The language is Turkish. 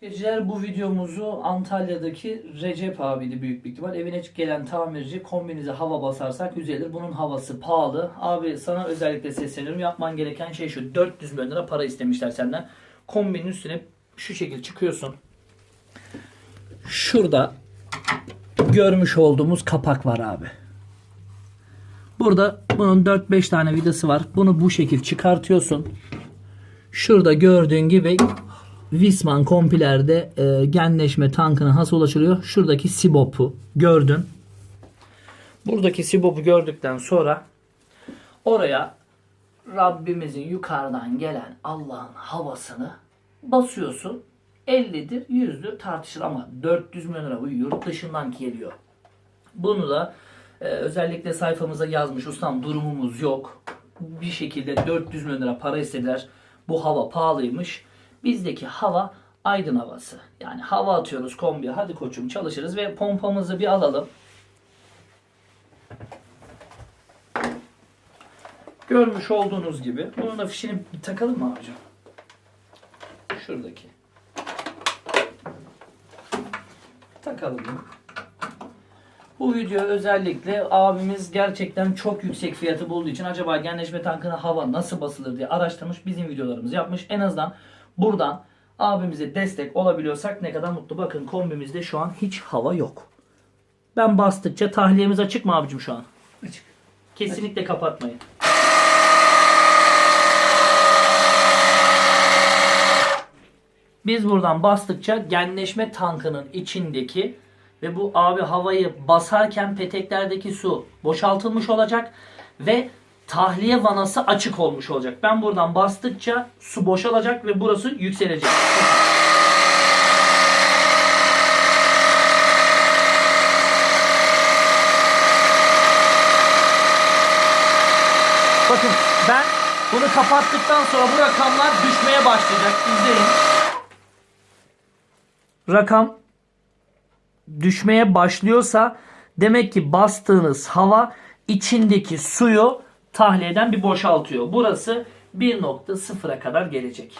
Geceler bu videomuzu Antalya'daki Recep abiydi büyük bir ihtimal. Evine gelen tamirci kombinize hava basarsak düzelir. Bunun havası pahalı. Abi sana özellikle sesleniyorum. Yapman gereken şey şu. 400 milyon lira para istemişler senden. Kombinin üstüne şu şekilde çıkıyorsun. Şurada görmüş olduğumuz kapak var abi. Burada bunun 4-5 tane vidası var. Bunu bu şekil çıkartıyorsun. Şurada gördüğün gibi Wisman kompilerde e, genleşme tankına has ulaşılıyor. Şuradaki sibopu gördün. Buradaki sibopu gördükten sonra oraya Rabbimizin yukarıdan gelen Allah'ın havasını basıyorsun. 50'dir, 100'dür tartışılır ama 400 milyon lira bu yurt dışından geliyor. Bunu da e, özellikle sayfamıza yazmış ustam durumumuz yok. Bir şekilde 400 milyon lira para istediler. Bu hava pahalıymış. Bizdeki hava aydın havası. Yani hava atıyoruz kombiye. Hadi koçum çalışırız ve pompamızı bir alalım. Görmüş olduğunuz gibi. Bunun da fişini bir takalım mı abicim? Şuradaki. Takalım. Bu video özellikle abimiz gerçekten çok yüksek fiyatı bulduğu için acaba genleşme tankına hava nasıl basılır diye araştırmış. Bizim videolarımızı yapmış. En azından buradan abimize destek olabiliyorsak ne kadar mutlu. Bakın kombimizde şu an hiç hava yok. Ben bastıkça tahliyemiz açık mı abicim şu an? Açık. Kesinlikle kapatmayın. Biz buradan bastıkça genleşme tankının içindeki ve bu abi havayı basarken peteklerdeki su boşaltılmış olacak ve tahliye vanası açık olmuş olacak. Ben buradan bastıkça su boşalacak ve burası yükselecek. Bakın ben bunu kapattıktan sonra bu rakamlar düşmeye başlayacak. İzleyin. Rakam düşmeye başlıyorsa demek ki bastığınız hava içindeki suyu tahliyeden bir boşaltıyor. Burası 1.0'a kadar gelecek.